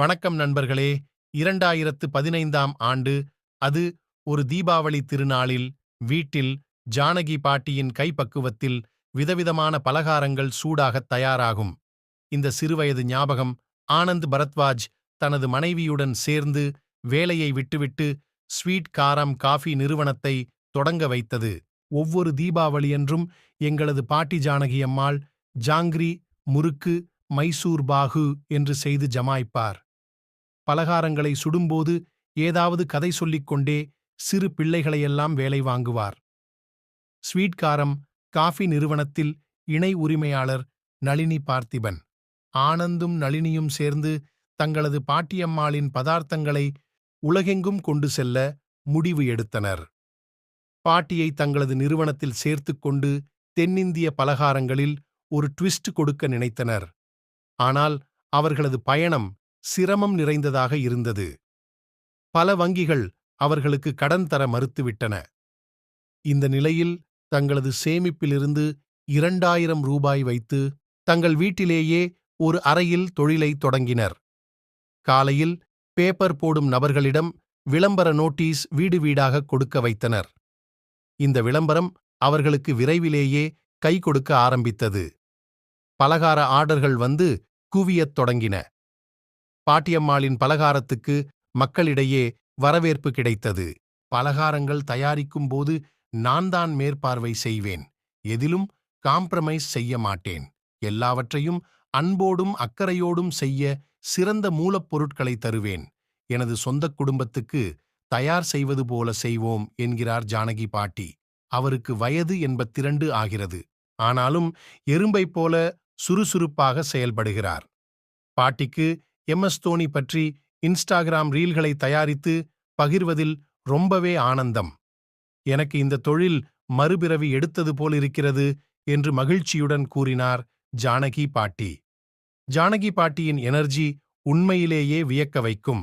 வணக்கம் நண்பர்களே. இரண்டாயிரத்து பதினைந்தாம் ஆண்டு அது ஒரு தீபாவளி திருநாளில் வீட்டில் ஜானகி பாட்டியின் கைப்பக்குவத்தில் விதவிதமான பலகாரங்கள் சூடாகத் தயாராகும். இந்த சிறுவயது ஞாபகம் ஆனந்த் பரத்வாஜ் தனது மனைவியுடன் சேர்ந்து வேலையை விட்டுவிட்டு ஸ்வீட் காரம் காஃபி நிறுவனத்தை தொடங்க வைத்தது. ஒவ்வொரு தீபாவளியன்றும் எங்களது பாட்டி ஜானகி அம்மாள் ஜாங்கிரி முறுக்கு மைசூர் பாகு என்று செய்து ஜமாய்ப்பார். பலகாரங்களை சுடும்போது ஏதாவது கதை சொல்லிக் கொண்டே சிறு பிள்ளைகளையெல்லாம் வேலை வாங்குவார். ஸ்வீட்காரம் காஃபி நிறுவனத்தில் இணை உரிமையாளர் நளினி பார்த்திபன். ஆனந்தும் நளினியும் சேர்ந்து தங்களது பாட்டியம்மாளின் பதார்த்தங்களை உலகெங்கும் கொண்டு செல்ல முடிவு எடுத்தனர். பாட்டியை தங்களது நிறுவனத்தில் சேர்த்துக் கொண்டு தென்னிந்திய பலகாரங்களில் ஒரு ட்விஸ்ட் கொடுக்க நினைத்தனர். ஆனால் அவர்களது பயணம் சிரமம் நிறைந்ததாக இருந்தது. பல வங்கிகள் அவர்களுக்கு கடன் தர மறுத்துவிட்டன. இந்த நிலையில் தங்களது சேமிப்பிலிருந்து இரண்டாயிரம் ரூபாய் வைத்து தங்கள் வீட்டிலேயே ஒரு அறையில் தொழிலை தொடங்கினர். காலையில் பேப்பர் போடும் நபர்களிடம் விளம்பர நோட்டீஸ் வீடு வீடாக கொடுக்க வைத்தனர். இந்த விளம்பரம் அவர்களுக்கு விரைவிலேயே கை கொடுக்க ஆரம்பித்தது. பலகார ஆர்டர்கள் வந்து குவியத் தொடங்கின. பாட்டியம்மாளின் பலகாரத்துக்கு மக்களிடையே வரவேற்பு கிடைத்தது. பலகாரங்கள் தயாரிக்கும் போது நான் தான் மேற்பார்வை செய்வேன். எதிலும் காம்ப்ரமைஸ் செய்ய மாட்டேன். எல்லாவற்றையும் அன்போடும் அக்கறையோடும் செய்ய சிறந்த மூலப்பொருட்களை தருவேன். எனது சொந்தக் குடும்பத்துக்கு தயார் செய்வது போல செய்வோம் என்கிறார் ஜானகி பாட்டி. அவருக்கு வயது எண்பத்திரண்டு ஆகிறது. ஆனாலும் எறும்பைப் போல சுறுசுறுப்பாக செயல்படுகிறார். பாட்டிக்கு எம்எஸ் தோனி பற்றி இன்ஸ்டாகிராம் ரீல்களை தயாரித்து பகிர்வதில் ரொம்பவே ஆனந்தம். எனக்கு இந்த தொழில் மறுபிறவி எடுத்தது போலிருக்கிறது என்று மகிழ்ச்சியுடன் கூறினார் ஜானகி பாட்டி. ஜானகி பாட்டியின் எனர்ஜி உண்மையிலேயே வியக்க வைக்கும்.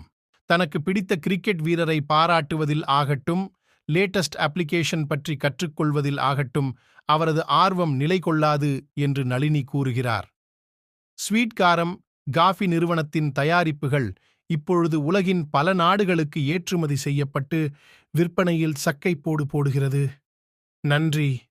தனக்கு பிடித்த கிரிக்கெட் வீரரை பாராட்டுவதில் ஆகட்டும் லேட்டஸ்ட் அப்ளிகேஷன் பற்றி கற்றுக்கொள்வதில் ஆகட்டும் அவரது ஆர்வம் நிலை கொள்ளாது என்று நளினி கூறுகிறார். ஸ்வீட் காரம் காஃபி நிறுவனத்தின் தயாரிப்புகள் இப்பொழுது உலகின் பல நாடுகளுக்கு ஏற்றுமதி செய்யப்பட்டு விற்பனையில் சக்கைப்போடு போடுகிறது. நன்றி.